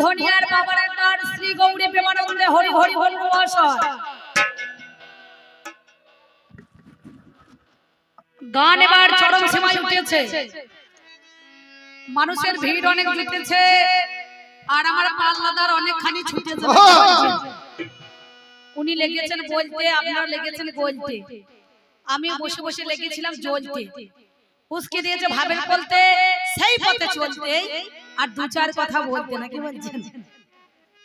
ধনিয়ার বাবার একবার শ্রী গৌরী প্রেমানন্দে হরি হরি হরি মহাশয়। গান এবার চরম সীমায় উঠেছে। মানুষের ভিড় অনেক জুটেছে আর আমার পাল্লাদার অনেকখানি ছুটেছে উনি লেগেছেন বলতে আপনারা লেগেছেন বলতে। আমি বসে বসে লেগেছিলাম জ্বলতে। উসকে দিয়েছে ভাবের বলতে সেই পথে চলতে। আর দু চার কথা বলতে নাকি বলছেন?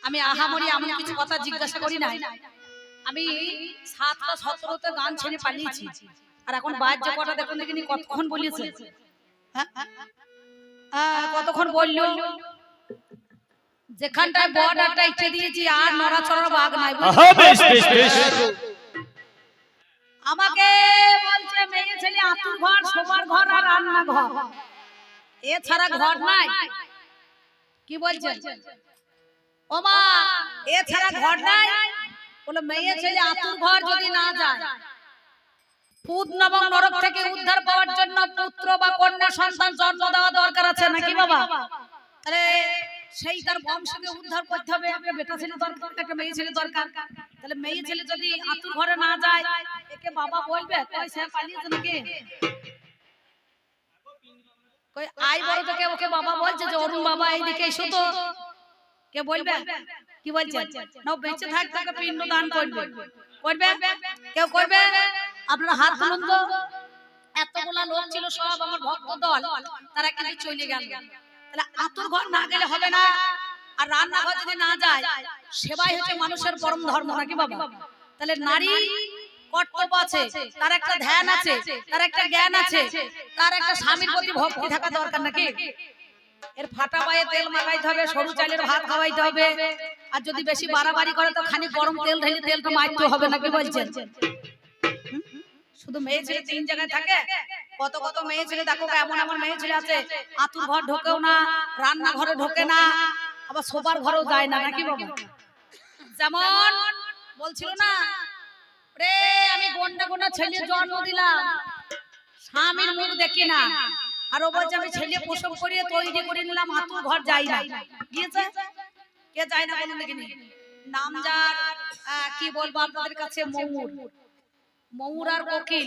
আমি আহামরি এমন কিছু কথা জিজ্ঞাসা করি নাই। আমি সাতটা সতেরোতে গান ছেড়ে পালিয়েছি। আর এখন বাজ্য কটা দেখুন দেখিনি কতক্ষণ বলিয়েছে। হ্যাঁ? কতক্ষণ বলল? যেখানটায় বর্ডারটা ইচ্ছে দিয়েছি আর নড়াচড়ার বাঘ নাই? আহা আমাকে বলছে মেয়ে ছেলে আতুর ঘর শোবার ঘর আর রান্না ঘর এছাড়া ঘর নাই। কি বলছেন? ও মা এছাড়া ঘর নাই? বলে মেয়ে ছেলে আতুর ঘর যদি না যায় পুত নবম নরক থেকে উদ্ধার পাওয়ার জন্য পুত্র বা কন্যা সন্তান জন্ম দেওয়া দরকার আছে নাকি বাবা? তাহলে সেই তার বংশকে উদ্ধার করতে হবে একটা বেটা ছেলে দরকার একটা মেয়ে ছেলে দরকার। তাহলে মেয়ে ছেলে যদি আতুর ঘরে না যায় একে বাবা বলবে কই সে পালিয়েছে নাকি? কই আই বড় থেকে ওকে বাবা বলছে যে অরুণ বাবা এইদিকে এসো তো। কে বলবে? কি বলছে? না বেঁচে থাক তাকে পিণ্ড দান করবে। করবে। কেউ করবে? আপনারা হাত তুলুন তো। এতগুলা লোক ছিল সব আমার ভক্ত দল। তারা কিন্তু চলে গেল। তাহলে আতুর ঘর না গেলে হবে না। আর রান্নাঘর যদি না যায় সেবাই হচ্ছে মানুষের পরম ধর্ম নাকি বাবা? তাহলে নারী কর্তব্য আছে তার একটা ধ্যান আছে তার একটা জ্ঞান আছে। তার একটা স্বামীর প্রতি ভক্তি থাকা দরকার নাকি? এর ফাটা পায়ে তেল মাখাইতে হবে সরু চালের ভাত খাওয়াইতে হবে। আর যদি বেশি বাড়াবাড়ি করে তো খানি গরম তেল ঢেলে তেলটা মারতে হবে নাকি বলছেন? শুধু মেয়ে ছেলে তিন জায়গায় থাকে? কত কত মেয়ে ছেলে দেখো এমন এমন মেয়ে ছেলে আছে আতুর ঘর ঢোকেও না রান্না ঘরে ঢোকে না আবার শোবার ঘরেও যায় না নাকি বাবা? যেমন বলছিল না রে, আমি গন্ডা গন্ডা ছেলে জন্ম দিলাম। স্বামীর মুখ দেখি না। আর ও বলছে, আমি ছেলে প্রসব করিয়ে তৈরি করে নিলাম আতুর ঘর যাই না। গিয়েছে? কে যায় না বলুন দেখিনি? নাম যার কি বলব আপনাদের কাছে? মৌর। মৌর আর কোকিল।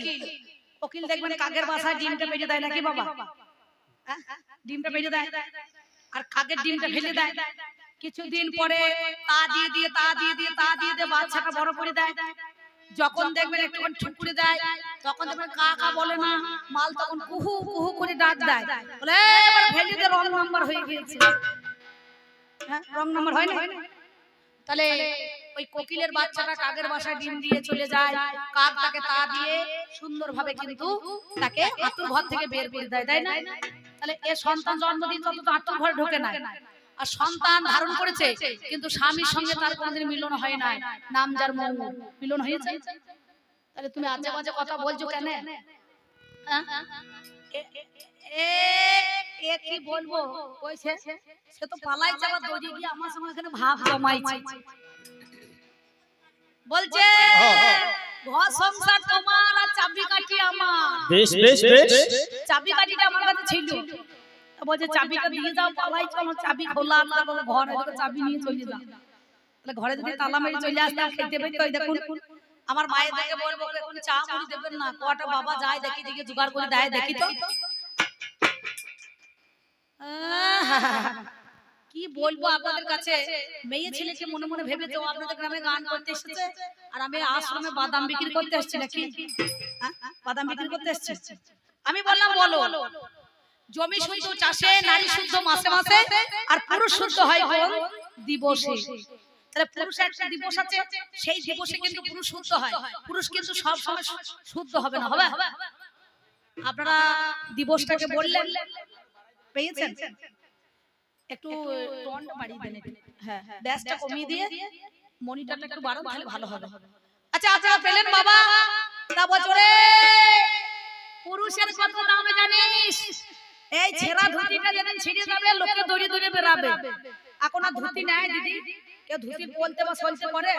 কোকিল দেখবেন কাকের বাসায় ডিমটা পেজে দেয় নাকি বাবা? ডিমটা পেজে দেয়। আর কাকের ডিমটা ফেলে দেয়। কিছুদিন পরে তা দিয়ে দিয়ে, তা দিয়ে দিয়ে, তা দিয়ে দিয়ে বাচ্চাটা বড় করে দেয়। যখন দেখবেন একটু ঠুকুরে দেয় তখন দেখবেন কা কা বলে না মাল তখন কুহু কুহু করে ডাক দেয়। বলে "এই, এবার ফেলে দে রং নাম্বার হয়ে গিয়েছে। হ্যাঁ রং নাম্বার হয় না? তাহলে ওই কোকিলের বাচ্চাটা কাকের বাসায় ডিম দিয়ে চলে যায়। কাক তাকে তা দিয়ে সুন্দরভাবে কিন্তু তাকে আতুর ঘর থেকে বের করে দেয় তাই না? তাহলে এ সন্তান জন্ম দিয়ে তত আতুর ঘরে ঢোকে না। আর সন্তান ধারণ করেছে কিন্তু স্বামীর সঙ্গে তার কোনোদিন মিলন হয় নাই। নাম যার মৌ মিলন হয়েছে? তাহলে তুমি আজে বাজে কথা বলছো কেন? হ্যাঁ? এ- কি বলব? সে তো পালাই যাওয়া দৌড়ে গিয়ে আমার সঙ্গে এখানে ভাব জমাইছে। বলছে ঘর সংসার তোমার আর চাবি কাঠি আমার। বেশ বেশ বেশ। চাবি কাঠিটা আমার কাছে ছিল। বলছে চাবিটা দিয়ে যাও পালাই চলো চাবি খোলা বলো ঘর চাবি নিয়ে চলে যাও। তাহলে ঘরে যদি তালা মেরে চলে আসতে খেতে পেতে ওই দেখুন আমার মায়ের দিকে বলব এখন চা মুড়ি দেবেন না কটা বাবা যায় দেখি দেখি জোগাড় করে দেয় দেখি তো। কি বলব আপনাদের কাছে? মেয়ে ছেলেকে মনে মনে ভেবেছে আপনাদের গ্রামে গান করতে এসেছে আর আমি আশ্রমে বাদাম বিক্রি করতে এসেছি নাকি? হ্যাঁ? বাদাম বিক্রি করতে এসেছি। আমি বললাম বলো জমি শুদ্ধ চাষে নারী শুদ্ধ মাসে মাসে আর পুরুষ শুদ্ধ হয় কোন দিবসে। তাহলে পুরুষের একটা দিবস আছে সেই দিবসে কিন্তু পুরুষ শুদ্ধ হয়। পুরুষ কিন্তু সব সময় শুদ্ধ হবে না হবে আপনারা দিবসটাকে বললেন? পেয়েছেন? একটু টোনটা বাড়িয়ে দেন হ্যাঁ ব্যাসটা কমিয়ে দিয়ে মনিটরটা একটু তাহলে ভালো হবে। আচ্ছা আচ্ছা পেলেন বাবা। তা বছরে পুরুষের কত দামে জানিস? এই ছেঁড়া ধুতিটা যেদিন ছিঁড়ে যাবে লোকে দড়ি দড়ি বেরাবে। এখন আর ধুতি নেয় দিদি। কেউ ধুতি বলতে বা চলতে করে।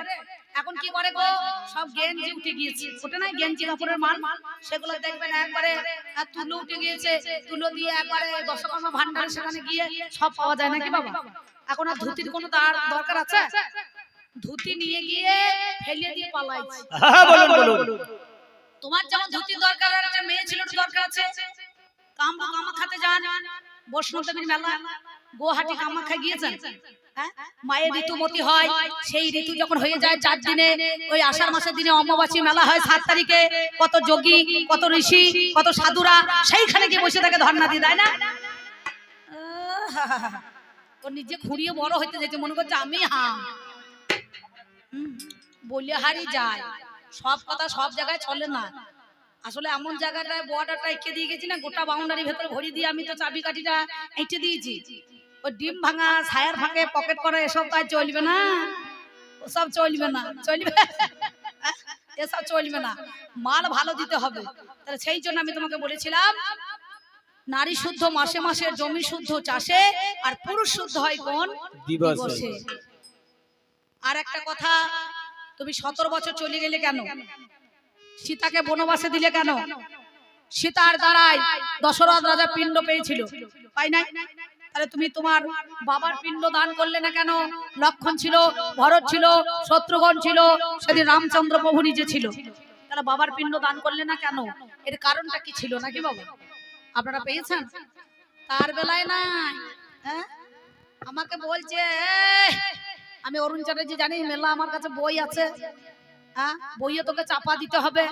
এখন কি করে গো? সব গেঞ্জি উঠে গিয়েছে। ওটা নাই গেঞ্জি কাপড়ের মাল। সেগুলো দেখবেন একবারে তুলো উঠে গিয়েছে। তুলো দিয়ে একবারে দশকর্মা ভান্ডারে সেখানে গিয়ে সব পাওয়া যায় নাকি বাবা? এখন আর ধুতির কোনো দার- দরকার আছে? ধুতি নিয়ে গিয়ে ফেলিয়ে দিয়ে পালাইছে। হ্যাঁ বলুন বলুন। তোমার যেমন ধুতি দরকার আর একটা মেয়ে ছিল দরকার আছে কাম কামাখাতে যান বৈষ্ণব দেবীর মেলা গুয়াহাটি কামাখ্যা গিয়েছেন। হ্যাঁ? মায়ের ঋতুমতি হয় সেই ঋতু যখন হয়ে যায় চার দিনে ওই আষাঢ় মাসের দিনে অমাবাসী মেলা হয় সাত তারিখে কত যোগী কত ঋষি কত সাধুরা সেইখানে গিয়ে বসে থাকে ধর্ণা দিয়ে দেয় না? ও নিজে খুঁড়িয়ে বড় হইতে যেতে মনে করছে আমি হাম হুম, বলে হারি যায়। সব কথা সব জায়গায় চলে না। আসলে এমন জায়গাটায় বর্ডারটা এঁকে দিয়ে গেছি না গোটা বাউন্ডারি ভেতরে ভরি দিয়ে আমি তো চাবি কাঠিটা এঁটে দিয়েছি। ওই ডিম ভাঙা ছায়ার ফাঁকে পকেট করা এসব কাজ চলবে না। ওসব চলবে না চলবে এসব চলবে না। মাল ভালো দিতে হবে। তাহলে সেই জন্য আমি তোমাকে বলেছিলাম নারী শুদ্ধ মাসে মাসে জমি শুদ্ধ চাষে আর পুরুষ শুদ্ধ হয় কোন? দিবসে। দিবসে। আর একটা কথা তুমি সতেরো বছর চলে গেলে কেন? সীতাকে বনবাসে দিলে কেন? সীতার দ্বারাই দশরথ রাজা পিণ্ড পেয়েছিল। পাই নাই তাহলে তুমি তোমার বাবার পিণ্ড দান করলে না কেন? লক্ষণ ছিল, ভরত ছিল, শত্রুঘ্ন ছিল, সেদিন রামচন্দ্র প্রভু নিজে ছিল। তাহলে বাবার পিণ্ড দান করলে না কেন? এর কারণটা কি ছিল নাকি বাবা? আপনারা পেয়েছেন? তার বেলায় নাই। হ্যাঁ? আমাকে বলছে আমি অরুণ চ্যাটার্জি জানি, মেলা আমার কাছে বই আছে। হ্যাঁ? বইয়ে তোকে চাপা দিতে হবে।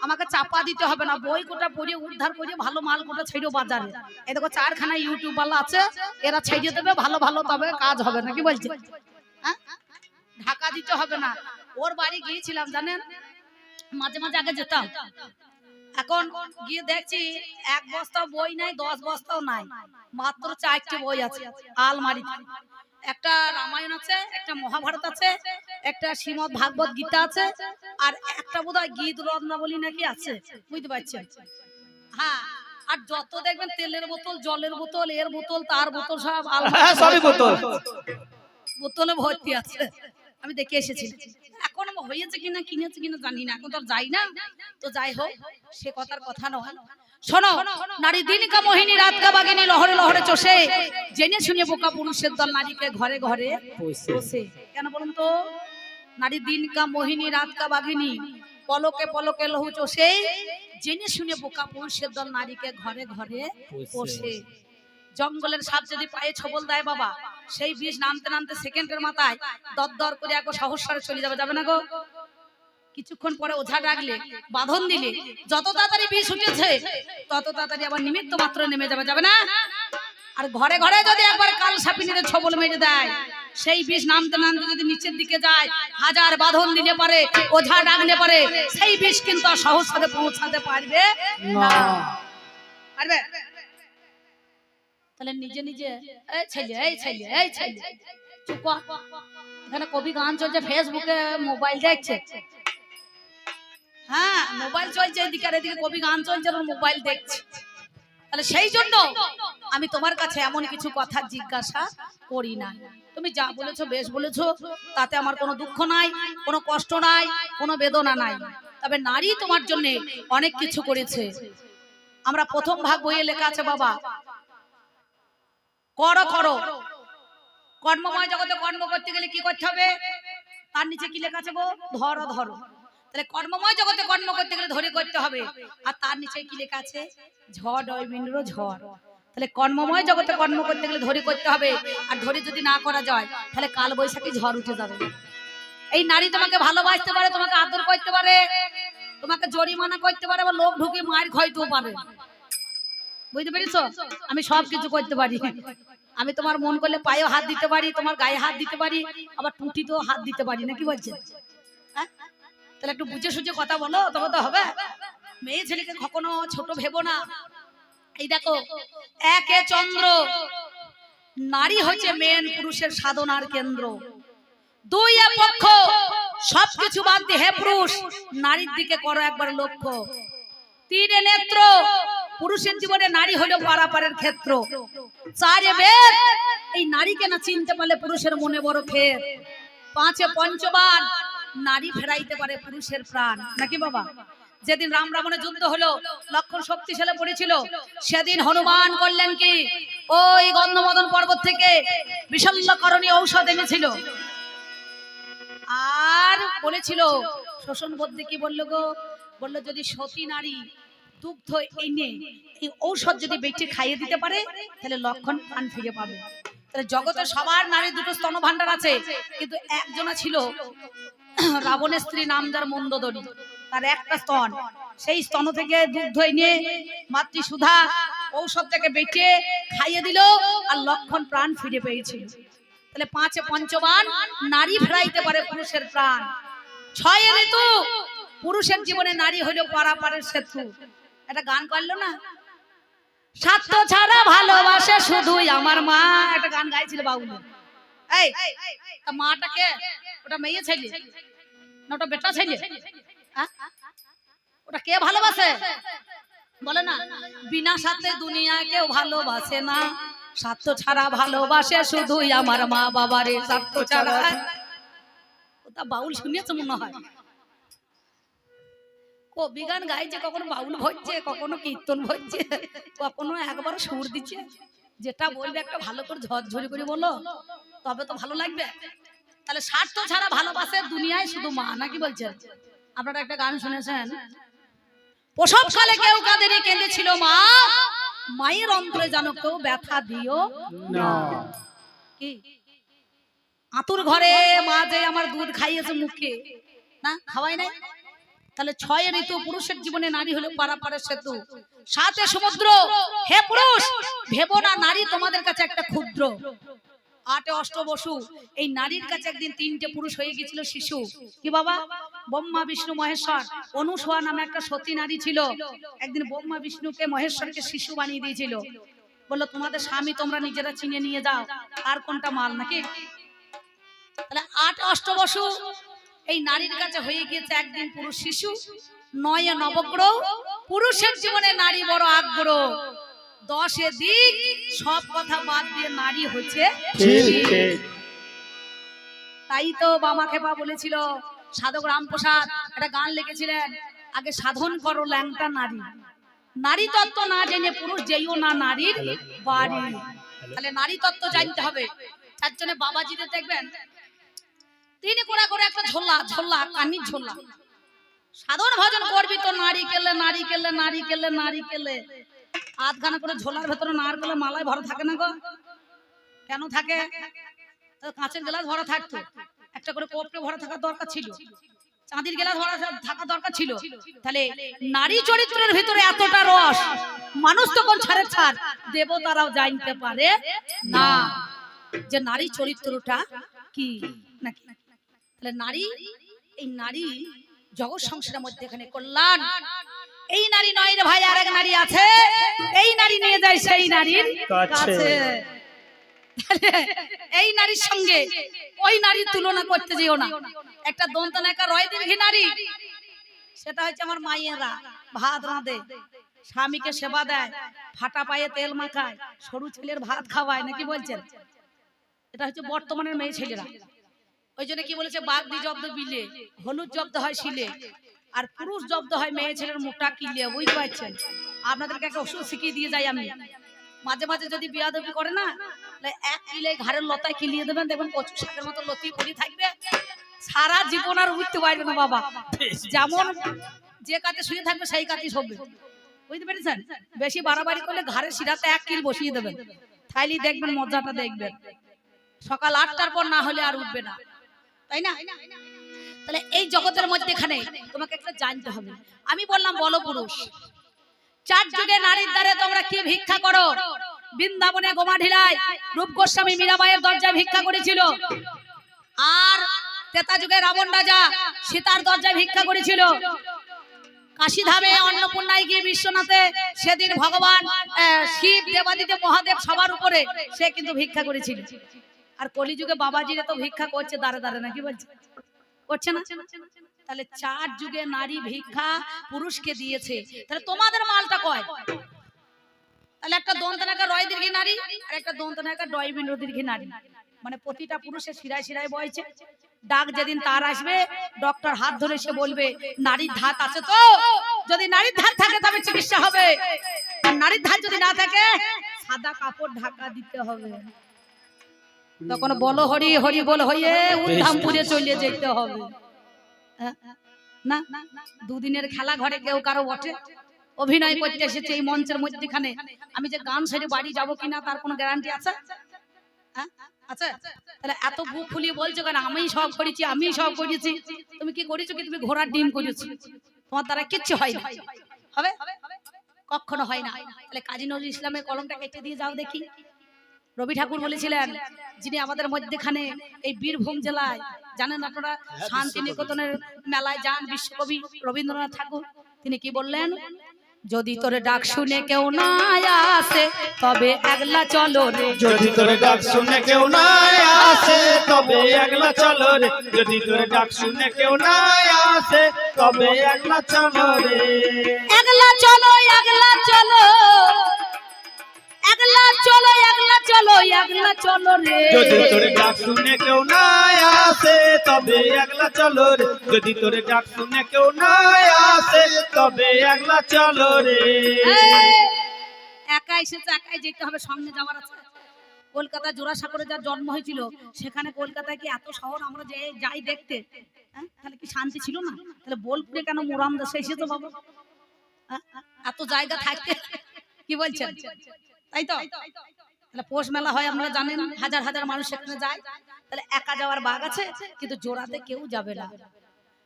আমাকে চাপা দিতে হবে না। বই উদ্ধার ভালো মাল ছেড়ে বাজারে। এই দেখো, চারখানা ইউটিউব বালা আছে, এরা ছেড়ে দেবে, ভালো ভালো, তবে কাজ হবে নাকি বলছে? হ্যাঁ? ঢাকা দিতে হবে না। ওর বাড়ি গিয়েছিলাম, জানেন? মাঝে মাঝে আগে যেতাম। এখন গিয়ে দেখছি, এক বস্তা বই নাই, দশ বস্তাও নাই। মাত্র চারটে বই আছে, আলমারিতে। একটা রামায়ণ আছে, একটা মহাভারত আছে একটা শ্রীমদ ভাগবত গীতা আছে আর একটা বোধহয় গীত রত্নাবলী নাকি আছে বুঝতে পারছেন? হ্যাঁ আর যত দেখবেন তেলের বোতল জলের বোতল এর বোতল তার বোতল সব হ্যাঁ সবই বোতল। বোতলে ভর্তি আছে। আমি দেখে এসেছি। এখন হয়েছে কিনা কিনেছে কিনা জানি না। এখন তো আর যাই না। তো যাই হোক সে কথার কথা নয়। শোনো নারী দিন কা মোহিনী রাতকা বাগিনী লহরে লহরে চষে। জেনে শুনে বোকা পুরুষের দল নারীকে ঘরে ঘরে কেন বলুন তো? নারী দিন কা মোহিনী রাত কা বাঘিনী পলকে পলকে লহু চষে জেনে শুনে বোকা পুরুষের দল নারীকে ঘরে ঘরে বসে জঙ্গলের সাপ যদি পায়ে ছবল দেয় বাবা সেই বিষ নামতে নামতে সেকেন্ডের মাথায় দর দর করে একবার সহস্রারে চলে যাবে যাবে না গো? কিছুক্ষণ পরে ওঝা ডাকলে বাঁধন দিলে যত তাড়াতাড়ি বিষ উঠেছে তত তাড়াতাড়ি আবার নিমিত্ত মাত্র নেমে যাবে যাবে না? আর ঘরে ঘরে যদি একবার কাল সাপিনীরে ছবল মেরে দেয় সেই বিষ নামতে নামতে যদি নিচের দিকে যায় হাজার বাঁধন দিলে পারে ওঝা ডাকলে পারে সেই বিষ কিন্তু আর সহস্রে পৌঁছাতে পারবে না। পারবে? তাহলে নিজে নিজে এই ছেলে এই ছেলে এই ছেলে চুপ এখানে কবি গান চলছে ফেসবুকে মোবাইল দেখছে। হ্যাঁ মোবাইল চলছে এদিকে আর এদিকে কবি গান চলছে মোবাইল দেখছে। তাহলে সেই জন্য আমি তোমার কাছে এমন কিছু কথা জিজ্ঞাসা করি না। তুমি যা বলেছ বেশ বলেছ তাতে আমার কোনো দুঃখ নাই কোনো কষ্ট নাই কোনো বেদনা নাই। তবে নারী তোমার জন্য অনেক কিছু করেছে। আমরা প্রথম ভাগ বইয়ে লেখা আছে বাবা। করো করো। কর্মময় জগতে কর্ম করতে গেলে কি করতে হবে? তার নিচে কি লেখা আছে গো? ধরো ধরো। তাহলে কর্মময় জগতে কর্ম করতে গেলে ধরে করতে হবে। আর তার নিচে কি লেখা আছে? ঝড় অবিন্দ্র ঝড়। তাহলে কর্মময় জগতে কর্ম করতে গেলে ধরে করতে হবে। আর ধরে যদি না করা যায়, তাহলে কাল বৈশাখী ঝড় উঠে যাবে। এই নারী তোমাকে ভালোবাসতে পারে, তোমাকে আদর করতে পারে, তোমাকে জরিমানা করতে পারে বা লোক ঢুকে মায়ের খাইতেও পারে বুঝতে পেরেছ? আমি সব কিছু করতে পারি। আমি তোমার মন করলে পায়েও হাত দিতে পারি, তোমার গায়ে হাত দিতে পারি, আবার টুটিতেও হাত দিতে পারি না কি বলছে? হ্যাঁ? তাহলে একটু বুঝে সুঝে কথা বলো, তবে তো হবে। মেয়ে ছেলেকে কখনো ছোট ভেবো না। এই দেখো, একে চন্দ্র, নারী হচ্ছে মেন পুরুষের সাধনার কেন্দ্র। দুই পক্ষ সবকিছু বাদ দিয়ে হে পুরুষ, নারীর দিকে করো একবার লক্ষ্য। তিনে নেত্র, পুরুষের জীবনে নারী হলো পারাপারের ক্ষেত্র। চারে বেদ, এই নারীকে না চিনতে পারলে পুরুষের মনে বড় ক্ষেত পাঁচে পঞ্চবান নারী ফেরাইতে পারে পুরুষের প্রাণ। নাকি বাবা? যেদিন রাম রাবণের যুদ্ধ হলো, লক্ষণ শক্তিশালী পড়েছিল, সেদিন হনুমান করলেন কি? ওই গন্ধমদন পর্বত থেকে বিশল্যকরণী ঔষধ এনেছিল। আর বলেছিল, শোষণ বলতে কি বলল গো? বলল, যদি সতী নারী দুগ্ধ এনে এই ঔষধ যদি বেটে খাইয়ে দিতে পারে, তাহলে লক্ষণ প্রাণ ফিরে পাবে। তাহলে জগতে সবার নারী দুটো স্তন ভান্ডার আছে, কিন্তু একজনা ছিল রাবণের স্ত্রী নাম যার মন্দদরি। তার একটা স্তন। সেই স্তন থেকে দুগ্ধ এনে মাতৃ সুধা ঔষধ থেকে বেটে খাইয়ে দিল আর লক্ষণ প্রাণ ফিরে পেয়েছিল তাহলে পাঁচে পঞ্চবান নারী ফেরাইতে পারে পুরুষের প্রাণ। ছয় ঋতু, পুরুষের জীবনে নারী হইল পারাপারের সেতু। একটা গান করল না? স্বার্থ ছাড়া ভালোবাসে শুধুই আমার মা। একটা গান গাইছিল বাউল। ওটা হ্যাঁ? বিনা সাথে দুনিয়া কেউ ভালোবাসে না। স্বার্থ ছাড়া ভালোবাসে শুধুই আমার মা বাবারে স্বার্থ ছাড়া। ওটা বাউল শুনিয়েছে মনে হয়। কবি গান গাইছে, কখনো বাউল ভজছে কখনো কীর্তন ভজছে কখনো একবার সুর দিচ্ছে। যেটা বলবে একটা ভালো করে ঝরঝরি করে বলো। তবে তো ভালো লাগবে। তাহলে স্বার্থ ছাড়া ভালোবাসে দুনিয়ায় শুধু মা নাকি বলছেন? আপনারা একটা গান শুনেছেন? প্রসবকালে কেউ কাদেরই কেঁদেছিল মা মায়ের অন্তরে যেন কেউ ব্যথা দিও কি? আতুর ঘরে মা যে আমার দুধ খাইয়েছে মুখে না খাওয়াই নাই? তাহলে ছয় ঋতু পুরুষের জীবনে নারী হলো পারাপারের সেতু। সাথে সমুদ্র হে পুরুষ ভেবো না নারী তোমাদের কাছে একটা ক্ষুদ্র। আটে অষ্ট বসু এই নারীর কাছে একদিন তিনটে পুরুষ হয়ে গেছিল শিশু। কি বাবা? ব্রহ্মা, বিষ্ণু, মহেশ্বর। অনুসোয়া নামে একটা সতী নারী ছিল। একদিন ব্রহ্মা, বিষ্ণুকে, মহেশ্বরকে শিশু বানিয়ে দিয়েছিল। বলল, তোমাদের স্বামী তোমরা নিজেরা চিনে নিয়ে যাও। আর কোনটা মাল নাকি? তাহলে আট অষ্ট বসু এই নারীর কাছে হয়ে গিয়েছে একদিন পুরুষ শিশু, নয় নবগ্রহ। পুরুষের জীবনে নারী বড় আগ্রহ। দশে দিক সব কথা বাদ দিয়ে নারী হচ্ছে তাই তো বাবা খেপা বলেছিল সাধক রামপ্রসাদ একটা গান লিখেছিলেন আগে সাধন করো ল্যাংটা নারী। নারী তত্ত্ব না জেনে পুরুষ যেইও না নারীর বাড়ি। তাহলে নারী তত্ত্ব জানতে হবে। তার জন্য বাবাজিদের দেখবেন তিনি করে করে একটা ঝোলা ঝোলা কানির ঝোলা। সাধন ভজন করবি তো নারী কেলে নারী কেলে নারী কেলে নারী কেলে। আধখানা করে ঝোলার ভেতরে নার কেলে মালায় ভরা থাকে না গো? কেন থাকে? কাঁচের গ্লাস ভরা থাকতো। একটা করে কোপড়ে ভরা থাকার দরকার ছিল। চাঁদির গ্লাস ভরা থাকা দরকার ছিল। তাহলে নারী চরিত্রের ভিতরে এতটা রস, মানুষ তখন ছাড়ে ছাড়, দেবতারাও জানতে পারে না যে নারী চরিত্রটা কি নাকি। তাহলে নারী, এই নারী জগৎ সংসারের মধ্যে এখানে কল্যাণ। এই নারী নয় রে ভাই আর এক নারী আছে। এই নারী নিয়ে যায় সেই নারীর কাছে। এই নারীর সঙ্গে ওই নারীর তুলনা করতে যেও না। একটা দন্তনায়িকা রয় দীর্ঘী নারী? সেটা হচ্ছে আমার মাইয়েরা। ভাত রাঁধে স্বামীকে সেবা দেয় ফাটা পায়ে তেল মাখায় সরু ছেলের ভাত খাওয়ায় নাকি বলছেন? এটা হচ্ছে বর্তমানের মেয়ে ছেলেরা। ওই জন্য কি বলেছে বাঘ বাগদি জব্দ বিলে হলুদ জব্দ হয় শিলে। আর পুরুষ জব্দ হয় মেয়ে ছেলের মোটা কিলে বুঝতে পারছেন? আপনাদেরকে একটা ওষুধ শিখিয়ে দিয়ে যাই আমি। মাঝে মাঝে যদি বিয়াদবি করে না এক কিলে ঘাড়ের লতায় কিলিয়ে দেবেন দেখবেন কচু শাকের মতো লতি পড়ি থাকবে। সারা জীবন আর উঠতে পারবে না বাবা। যেমন যে কাতে শুয়ে থাকবে সেই কাতেই শোবে। বুঝতে পেরেছেন? বেশি বাড়াবাড়ি করলে ঘাড়ের শিরাতে এক কিল বসিয়ে দেবেন। থাইলি দেখবেন মজাটা দেখবেন। সকাল আটটার পর না হলে আর উঠবে না। তাই না? তাহলে এই জগতের মধ্যেখানে তোমাকে একটা জানতে হবে। আমি বললাম, বলো পুরুষ, চার যুগে নারীর দ্বারে তোমরা কি ভিক্ষা করো? বৃন্দাবনে গোমাঢিলায় রূপ গোস্বামী মীরাবাইয়ের দরজায় ভিক্ষা করেছিল। আর তেতা যুগে রাবণ রাজা সীতার দরজায় ভিক্ষা করেছিল। কাশীধামে অন্নপূর্ণায় গিয়ে বিশ্বনাথে সেদিন ভগবান শিব, দেবাদিদেব, মহাদেব সবার উপরে সে কিন্তু ভিক্ষা করেছিল। আর কলিযুগে বাবাজিরা তো ভিক্ষা করছে দাঁড়ে দাঁড়ে নাকি বলছে? করছে না? তাহলে চার যুগে নারী ভিক্ষা পুরুষকে দিয়েছে। তাহলে তোমাদের মালটা কয়? তাহলে একটা দন্তনাকা রয় দীর্ঘী নারী, আর একটা দন্তনাকা ডয় বিন্দ্র দীর্ঘী নারী। মানে প্রতিটা পুরুষের শিরায় শিরায় বয়ছে ডাক যেদিন তার আসবে, ডক্টর হাত ধরে সে বলবে, নারীর ধাত আছে তো? যদি নারীর ধার থাকে তবে চিকিৎসা হবে। আর নারীর ধার যদি না থাকে, সাদা কাপড় ঢাকা দিতে হবে। তখন বলো হরি হরি বল হয়ে উদ্ধামপুরে চলে যেতে হবে। হ্যাঁ? না দুদিনের খেলা ঘরে কেউ কারও বটে। অভিনয় করতে এসেছে এই মঞ্চের মধ্যখানে। আমি যে গান সেরে বাড়ি যাব কিনা তার কোনো গ্যারান্টি আছে? হ্যাঁ? তাহলে এত বুক ফুলিয়ে বলছো কেন? আমি সব করেছি আমি সব করেছি। তুমি কি করেছ কি? তুমি ঘোড়ার ডিম করেছ। তোমার দ্বারা কিচ্ছু হয় না। হবে? কখনো হয় না। কাজী নজরুল ইসলামের কলমটা কেটে দিয়ে যাও দেখি। রবি ঠাকুর বলেছিলেন যিনি আমাদের মধ্যেখানে এই বীরভূম জেলায় জানেন আপনারা? শান্তিনিকেতনের মেলায় যান বিশ্বকবি রবীন্দ্রনাথ ঠাকুর। তিনি কি বললেন? যদি তোর ডাক শুনে কেউ না আসে তবে একলা চলো রে। যদি তোর ডাক শুনে কেউ না আসে তবে একলা চলো রে। যদি তোর ডাক শুনে কেউ না আসে তবে একলা চলো রে। একলা চলো একলা চলো। চলো রে যদি তোর ডাক শুনে কেউ না আসে তবে একলা চলো রে যদি তোর ডাক শুনে কেউ না আসে তবে একলা চলো রে একা এসেছে একাই যেতে হবে সঙ্গে যাওয়ার আছে। কলকাতা জোড়াসাগরে যার জন্ম হয়েছিল সেখানে কলকাতায় কি এত শহর আমরা যে যাই দেখতে? হ্যাঁ? তাহলে কি শান্তি ছিল না? তাহলে বোলপুরে কেন মুরাম দেশে এসেছ বাবা? হ্যাঁ? এত জায়গা থাকতে কি বলছেন? তাই তো? তাহলে পৌষ মেলা হয় আপনারা জানেন হাজার হাজার মানুষ সেখানে যায়। তাহলে একা যাওয়ার বাঘ আছে, কিন্তু জোড়াতে কেউ যাবে না।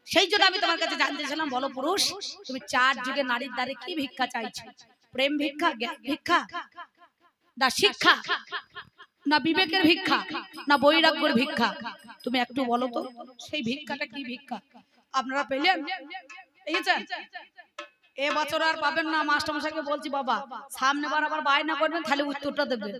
সেই জন্য আমি তোমার কাছে জানতে চাইলাম বলো পুরুষ, তুমি চার যুগে নারীর দ্বারে কি ভিক্ষা চাইছো? প্রেম ভিক্ষা, জ্ঞান ভিক্ষা, না শিক্ষা, না বিবেকের ভিক্ষা, না বৈরাগ্যের ভিক্ষা? তুমি একটু বলো তো, সেই ভিক্ষাটা কি ভিক্ষা? আপনারা পেলেন? দেখেছেন এ বছর আর পাবেন না মাস্টার মশাইকে বলছি, বাবা, সামনে বার আবার বায়না করবেন খালি উত্তরটা দেবেন